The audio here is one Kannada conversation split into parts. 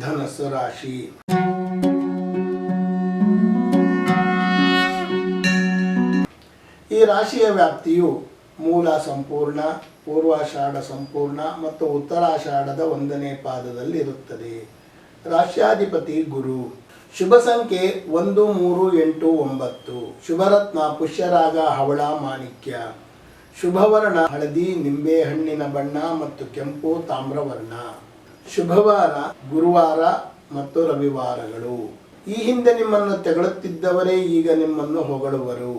ಧನಸ್ಸು ರಾಶಿ. ಈ ರಾಶಿಯ ವ್ಯಾಪ್ತಿಯು ಮೂಲ ಸಂಪೂರ್ಣ, ಪೂರ್ವಾಷಾಢ ಸಂಪೂರ್ಣ ಮತ್ತು ಉತ್ತರಾಷಾಢದ ಒಂದನೇ ಪಾದದಲ್ಲಿ ಇರುತ್ತದೆ ರಾಶ್ಯಾಧಿಪತಿ ಗುರು. ಶುಭ ಸಂಖ್ಯೆ ಒಂದು, ಮೂರು, ಎಂಟು, ಒಂಬತ್ತು. ಶುಭರತ್ನ, ಪುಷ್ಯರಾಗ, ಹವಳ, ಮಾಣಿಕ್ಯ. ಶುಭವರ್ಣ, ಹಳದಿ ನಿಂಬೆಹಣ್ಣಿನ ಬಣ್ಣ ಮತ್ತು ಕೆಂಪು, ತಾಮ್ರವರ್ಣ. ಶುಭವಾರ ಗುರುವಾರ ಮತ್ತು ರವಿವಾರಗಳು. ಈ ಹಿಂದೆ ನಿಮ್ಮನ್ನು ತೆಗಳುತ್ತಿದ್ದವರೇ ಈಗ ನಿಮ್ಮನ್ನು ಹೊಗಳುವರು.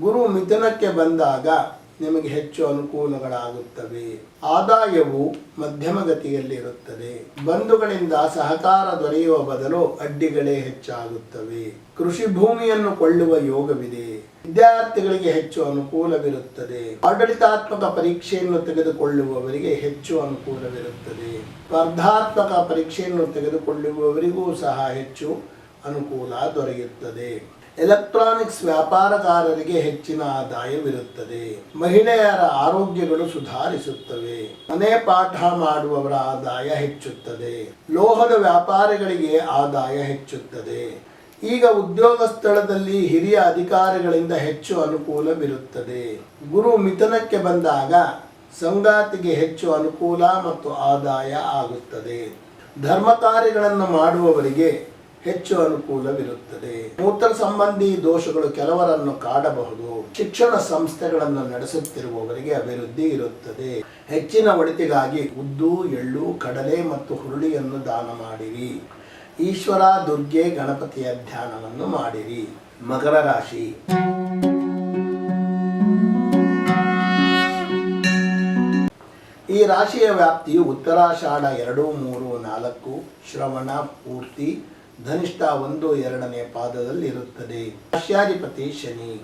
ಗುರು ಮಿಥುನಕ್ಕೆ ಬಂದಾಗ ನಿಮಗೆ ಹೆಚ್ಚು ಅನುಕೂಲಗಳಾಗುತ್ತವೆ. ಆದಾಯವು ಮಧ್ಯಮ ಗತಿಯಲ್ಲಿರುತ್ತದೆ ಬಂಧುಗಳಿಂದ ಸಹಕಾರ ದೊರೆಯುವ ಬದಲು ಅಡ್ಡಿಗಳೇ ಹೆಚ್ಚಾಗುತ್ತವೆ. ಕೃಷಿ ಭೂಮಿಯನ್ನು ಕೊಳ್ಳುವ ಯೋಗವಿದೆ. ವಿದ್ಯಾರ್ಥಿಗಳಿಗೆ ಹೆಚ್ಚು ಅನುಕೂಲವಿರುತ್ತದೆ. ಆಡಳಿತಾತ್ಮಕ ಪರೀಕ್ಷೆಯನ್ನು ತೆಗೆದುಕೊಳ್ಳುವವರಿಗೆ ಹೆಚ್ಚು ಅನುಕೂಲವಿರುತ್ತದೆ. ಸ್ಪರ್ಧಾತ್ಮಕ ಪರೀಕ್ಷೆಯನ್ನು ತೆಗೆದುಕೊಳ್ಳುವವರಿಗೂ ಸಹ ಹೆಚ್ಚು ಅನುಕೂಲ ದೊರೆಯುತ್ತದೆ. ಎಲೆಕ್ಟ್ರಾನಿಕ್ಸ್ ವ್ಯಾಪಾರಗಾರರಿಗೆ ಹೆಚ್ಚಿನ ಆದಾಯವಿರುತ್ತದೆ. ಮಹಿಳೆಯರ ಆರೋಗ್ಯಗಳು ಸುಧಾರಿಸುತ್ತವೆ. ಮನೆ ಪಾಠ ಮಾಡುವವರ ಆದಾಯ ಹೆಚ್ಚುತ್ತದೆ. ಲೋಹದ ವ್ಯಾಪಾರಿಗಳಿಗೆ ಆದಾಯ ಹೆಚ್ಚುತ್ತದೆ. ಈಗ ಉದ್ಯೋಗ ಸ್ಥಳದಲ್ಲಿ ಹಿರಿಯ ಅಧಿಕಾರಿಗಳಿಂದ ಹೆಚ್ಚು ಅನುಕೂಲವಿರುತ್ತದೆ ಗುರು ಮಿಥನಕ್ಕೆ ಬಂದಾಗ ಸಂಗಾತಿಗೆ ಹೆಚ್ಚು ಅನುಕೂಲ ಮತ್ತು ಆದಾಯ ಆಗುತ್ತದೆ. ಧರ್ಮ ಕಾರ್ಯಗಳನ್ನು ಮಾಡುವವರಿಗೆ ಹೆಚ್ಚು ಅನುಕೂಲವಿರುತ್ತದೆ. ಮೂತ್ರ ಸಂಬಂಧಿ ದೋಷಗಳು ಕೆಲವರನ್ನು ಕಾಡಬಹುದು. ಶಿಕ್ಷಣ ಸಂಸ್ಥೆಗಳನ್ನು ನಡೆಸುತ್ತಿರುವವರಿಗೆ ಅಭಿವೃದ್ಧಿ ಇರುತ್ತದೆ. ಹೆಚ್ಚಿನ ಒಳಿತಿಗಾಗಿ ಉದ್ದು, ಎಳ್ಳು, ಕಡಲೆ ಮತ್ತು ಹುರುಳಿಯನ್ನು ದಾನ ಮಾಡಿರಿ. ಈಶ್ವರ, ದುರ್ಗೆ, ಗಣಪತಿಯ ಧ್ಯಾನವನ್ನು ಮಾಡಿರಿ. ಮಕರ ರಾಶಿ. ಈ ರಾಶಿಯ ವ್ಯಾಪ್ತಿಯು ಉತ್ತರಾಷಾಢ ಎರಡು, ಮೂರು, ನಾಲ್ಕು, ಶ್ರವಣ, ಪೂರ್ತಿ ಧನಿಷ್ಠ ಒಂದು ಎರಡನೇ ಪಾದದಲ್ಲಿ ಇರುತ್ತದೆ ರಾಶ್ಯಾಧಿಪತಿ ಶನಿ.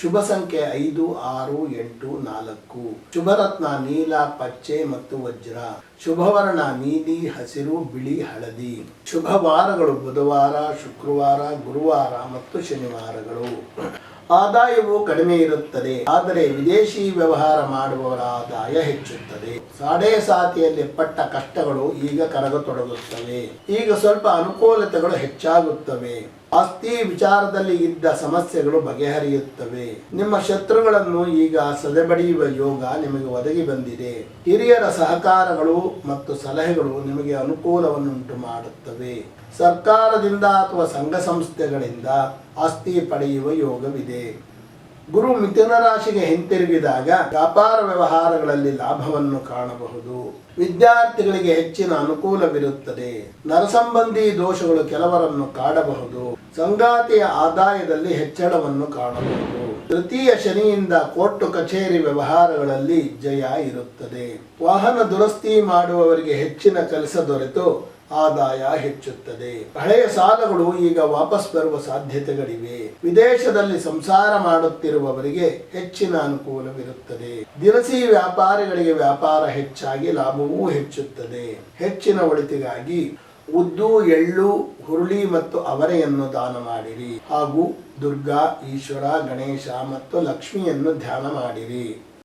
ಶುಭ ಸಂಖ್ಯೆ ಐದು, ಆರು, ಎಂಟು, ನಾಲ್ಕು. ಶುಭರತ್ನ ನೀಲ, ಪಚ್ಚೆ ಮತ್ತು ವಜ್ರ. ಶುಭವರ್ಣ ನೀಲಿ, ಹಸಿರು, ಬಿಳಿ, ಹಳದಿ. ಶುಭ ವಾರಗಳು ಬುಧವಾರ, ಶುಕ್ರವಾರ, ಗುರುವಾರ ಮತ್ತು ಶನಿವಾರಗಳು. ಆದಾಯವು ಕಡಿಮೆ ಇರುತ್ತದೆ, ಆದರೆ ವಿದೇಶಿ ವ್ಯವಹಾರ ಮಾಡುವವರ ಆದಾಯ ಹೆಚ್ಚುತ್ತದೆ. ಸಾಡೆ ಸಾತಿಯಲ್ಲಿ ಪಟ್ಟ ಕಷ್ಟಗಳು ಈಗ ಕರಗತೊಡಗುತ್ತವೆ. ಈಗ ಸ್ವಲ್ಪ ಅನುಕೂಲತೆಗಳು ಹೆಚ್ಚಾಗುತ್ತವೆ. ಆಸ್ತಿ ವಿಚಾರದಲ್ಲಿ ಇದ್ದ ಸಮಸ್ಯೆಗಳು ಬಗೆಹರಿಯುತ್ತವೆ. ನಿಮ್ಮ ಶತ್ರುಗಳನ್ನು ಈಗ ಸದೆಬಡಿಯುವ ಯೋಗ ನಿಮಗೆ ಒದಗಿ ಬಂದಿದೆ. ಹಿರಿಯರ ಸಹಕಾರಗಳು ಮತ್ತು ಸಲಹೆಗಳು ನಿಮಗೆ ಅನುಕೂಲವನ್ನುಂಟು ಮಾಡುತ್ತವೆ. ಸರ್ಕಾರದಿಂದ ಅಥವಾ ಸಂಘ ಸಂಸ್ಥೆಗಳಿಂದ ಆಸ್ತಿ ಪಡೆಯುವ ಯೋಗವಿದೆ. ಗುರು ಮಿಥುನ ರಾಶಿಗೆ ಹಿಂತಿರುಗಿದಾಗ ವ್ಯಾಪಾರ ವ್ಯವಹಾರಗಳಲ್ಲಿ ಲಾಭವನ್ನು ಕಾಣಬಹುದು. ವಿದ್ಯಾರ್ಥಿಗಳಿಗೆ ಹೆಚ್ಚಿನ ಅನುಕೂಲವಿರುತ್ತದೆ. ನರಸಂಬಂಧಿ ದೋಷಗಳು ಕೆಲವರನ್ನು ಕಾಡಬಹುದು. ಸಂಗಾತಿಯ ಆದಾಯದಲ್ಲಿ ಹೆಚ್ಚಳವನ್ನು ಕಾಣಬಹುದು. ತೃತೀಯ ಶನಿಯಿಂದ ಕೋರ್ಟು ಕಚೇರಿ ವ್ಯವಹಾರಗಳಲ್ಲಿ ಜಯ ಇರುತ್ತದೆ. ವಾಹನ ದುರಸ್ತಿ ಮಾಡುವವರಿಗೆ ಹೆಚ್ಚಿನ ಕೆಲಸ ದೊರೆತು ಆದಾಯ ಹೆಚ್ಚುತ್ತದೆ. ಹಳೆಯ ಸಾಲಗಳು ಈಗ ವಾಪಸ್ ಬರುವ ಸಾಧ್ಯತೆಗಳಿವೆ. ವಿದೇಶದಲ್ಲಿ ಸಂಸಾರ ಮಾಡುತ್ತಿರುವವರಿಗೆ ಹೆಚ್ಚಿನ ಅನುಕೂಲವಿರುತ್ತದೆ. ದಿನಸಿ ವ್ಯಾಪಾರಿಗಳಿಗೆ ವ್ಯಾಪಾರ ಹೆಚ್ಚಾಗಿ ಲಾಭವೂ ಹೆಚ್ಚುತ್ತದೆ. ಹೆಚ್ಚಿನ ಒಳಿತಿಗಾಗಿ ಉದ್ದು, ಎಳ್ಳು, ಹುರುಳಿ ಮತ್ತು ಅವರೆಯನ್ನು ದಾನ ಮಾಡಿರಿ. ಹಾಗೂ ದುರ್ಗಾ, ಈಶ್ವರ, ಗಣೇಶ ಮತ್ತು ಲಕ್ಷ್ಮಿಯನ್ನು ಧ್ಯಾನ ಮಾಡಿರಿ.